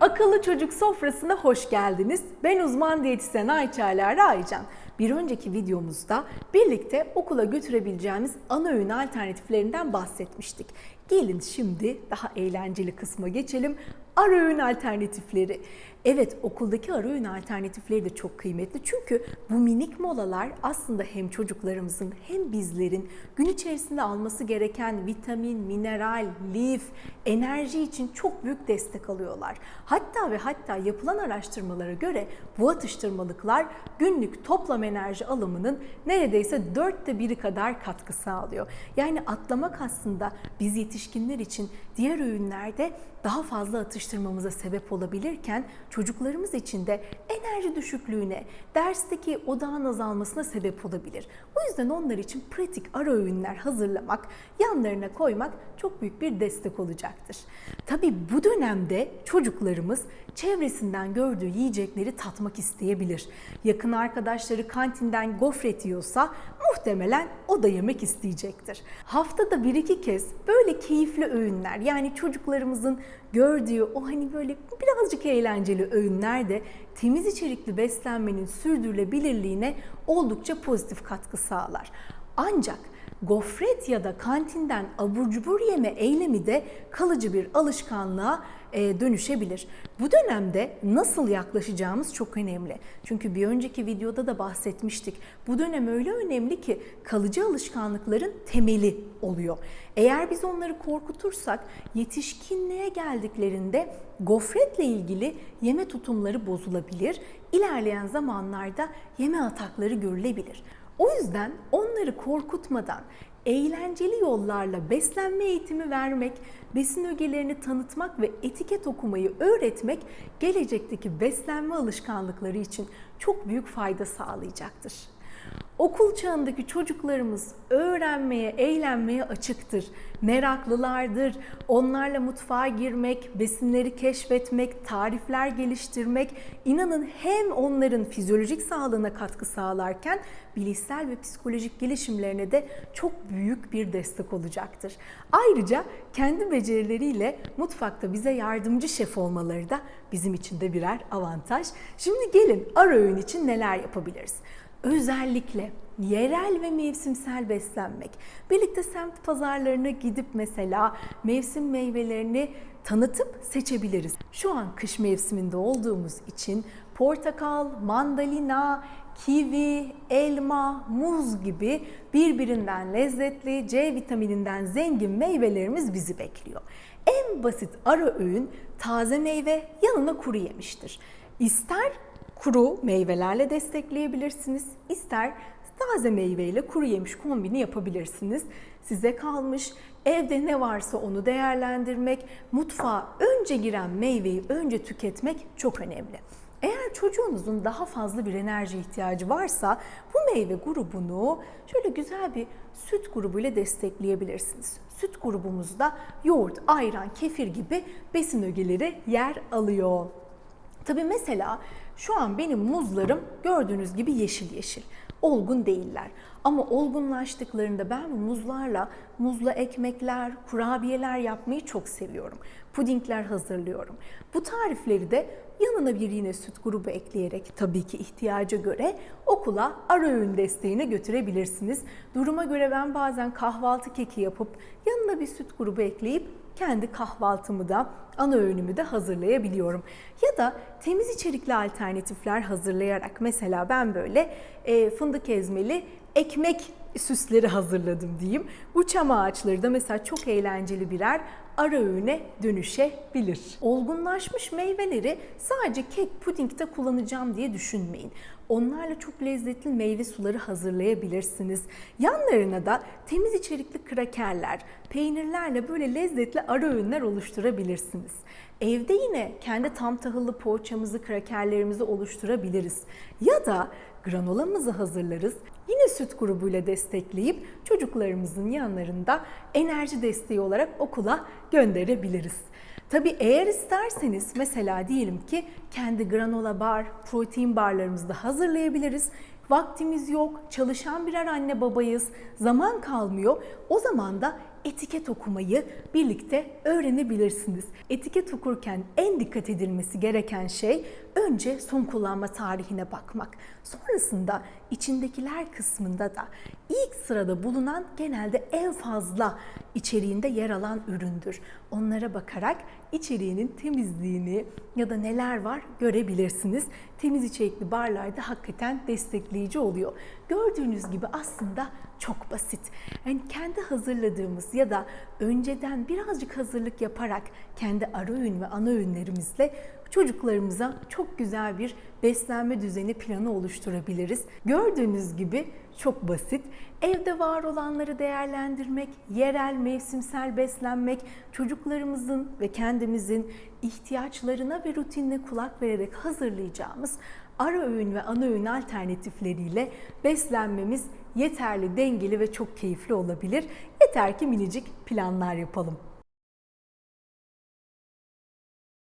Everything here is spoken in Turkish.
Akıllı Çocuk Sofrası'na hoş geldiniz. Ben uzman diyetisyen Ayça Alara Aycan. Bir önceki videomuzda birlikte okula götürebileceğimiz ana öğün alternatiflerinden bahsetmiştik. Gelin şimdi daha eğlenceli kısma geçelim. Ara öğün alternatifleri. Evet okuldaki ara öğün alternatifleri de çok kıymetli. Çünkü bu minik molalar aslında hem çocuklarımızın hem bizlerin gün içerisinde alması gereken vitamin, mineral, lif, enerji için çok büyük destek alıyorlar. Hatta ve hatta yapılan araştırmalara göre bu atıştırmalıklar günlük toplam enerji alımının neredeyse dörtte biri kadar katkı sağlıyor. Yani atlamak aslında biz yetişkinler için diğer öğünlerde daha fazla atıştırmamıza sebep olabilirken çocuklarımız için de enerji düşüklüğüne, dersteki odağın azalmasına sebep olabilir. O yüzden onlar için pratik ara öğünler hazırlamak, yanlarına koymak çok büyük bir destek olacaktır. Tabii bu dönemde çocuklarımız çevresinden gördüğü yiyecekleri tatmak isteyebilir. Yakın arkadaşları kantinden gofret yiyorsa muhtemelen o da yemek isteyecektir. Haftada bir iki kez böyle keyifli öğünler yani çocuklarımızın gördüğü o hani böyle birazcık eğlenceli öğünler de temiz içerikli beslenmenin sürdürülebilirliğine oldukça pozitif katkı sağlar. Ancak gofret ya da kantinden abur cubur yeme eylemi de kalıcı bir alışkanlığa e, dönüşebilir. Bu dönemde nasıl yaklaşacağımız çok önemli. Çünkü bir önceki videoda da bahsetmiştik. Bu dönem öyle önemli ki kalıcı alışkanlıkların temeli oluyor. Eğer biz onları korkutursak yetişkinliğe geldiklerinde gofretle ilgili yeme tutumları bozulabilir. İlerleyen zamanlarda yeme atakları görülebilir. O yüzden onları korkutmadan eğlenceli yollarla beslenme eğitimi vermek, besin ögelerini tanıtmak ve etiket okumayı öğretmek gelecekteki beslenme alışkanlıkları için çok büyük fayda sağlayacaktır. Okul çağındaki çocuklarımız öğrenmeye, eğlenmeye açıktır. Meraklılardır. Onlarla mutfağa girmek, besinleri keşfetmek, tarifler geliştirmek inanın hem onların fizyolojik sağlığına katkı sağlarken bilişsel ve psikolojik gelişimlerine de çok büyük bir destek olacaktır. Ayrıca kendi becerileriyle mutfakta bize yardımcı şef olmaları da bizim için de birer avantaj. Şimdi gelin ara öğün için neler yapabiliriz? Özellikle yerel ve mevsimsel beslenmek. Birlikte semt pazarlarına gidip mesela mevsim meyvelerini tanıtıp seçebiliriz. Şu an kış mevsiminde olduğumuz için portakal, mandalina, kivi, elma, muz gibi birbirinden lezzetli, C vitamininden zengin meyvelerimiz bizi bekliyor. En basit ara öğün taze meyve yanına kuru yemiştir. İster kuru meyvelerle destekleyebilirsiniz. İster taze meyveyle kuru yemiş kombini yapabilirsiniz. Size kalmış. Evde ne varsa onu değerlendirmek, mutfağa önce giren meyveyi önce tüketmek çok önemli. Eğer çocuğunuzun daha fazla bir enerji ihtiyacı varsa bu meyve grubunu şöyle güzel bir süt grubuyla destekleyebilirsiniz. Süt grubumuzda yoğurt, ayran, kefir gibi besin ögeleri yer alıyor. Tabii mesela şu an benim muzlarım gördüğünüz gibi yeşil yeşil. Olgun değiller. Ama olgunlaştıklarında ben muzlarla muzla ekmekler, kurabiyeler yapmayı çok seviyorum. Pudingler hazırlıyorum. Bu tarifleri de yanına bir yine süt grubu ekleyerek tabii ki ihtiyaca göre okula ara öğün desteğine götürebilirsiniz. Duruma göre ben bazen kahvaltı keki yapıp yanına bir süt grubu ekleyip kendi kahvaltımı da ana öğünümü de hazırlayabiliyorum. Ya da temiz içerikli alternatifler hazırlayarak mesela ben böyle e, fındık ezmeli ekmek süsleri hazırladım diyeyim. Bu çam ağaçları da mesela çok eğlenceli birer ara öğüne dönüşebilir. Olgunlaşmış meyveleri sadece kek, pudingde kullanacağım diye düşünmeyin. Onlarla çok lezzetli meyve suları hazırlayabilirsiniz. Yanlarına da temiz içerikli krakerler, peynirlerle böyle lezzetli ara öğünler oluşturabilirsiniz. Evde yine kendi tam tahıllı poğaçamızı, krakerlerimizi oluşturabiliriz. Ya da granolamızı hazırlarız. Yine süt grubuyla destekleyip çocuklarımızın yanlarında enerji desteği olarak okula gönderebiliriz. Tabii eğer isterseniz mesela diyelim ki kendi granola bar, protein barlarımızı da hazırlayabiliriz. vaktimiz yok, çalışan birer anne babayız, zaman kalmıyor. O zaman da etiket okumayı birlikte öğrenebilirsiniz. Etiket okurken en dikkat edilmesi gereken şey önce son kullanma tarihine bakmak. Sonrasında içindekiler kısmında da ilk sırada bulunan genelde en fazla içeriğinde yer alan üründür. Onlara bakarak içeriğinin temizliğini ya da neler var görebilirsiniz. Temiz içerikli barlarda hakikaten destekleyici oluyor. Gördüğünüz gibi aslında çok basit. Yani kendi hazırladığımız ya da önceden birazcık hazırlık yaparak kendi ara öğün ve ana öğünlerimizle çocuklarımıza çok güzel bir beslenme düzeni planı oluşturabiliriz. Gördüğünüz gibi çok basit. Evde var olanları değerlendirmek, yerel, mevsimsel beslenmek, çocuklarımızın ve kendimizin ihtiyaçlarına ve rutinine kulak vererek hazırlayacağımız ara öğün ve ana öğün alternatifleriyle beslenmemiz yeterli, dengeli ve çok keyifli olabilir. Yeter ki minicik planlar yapalım.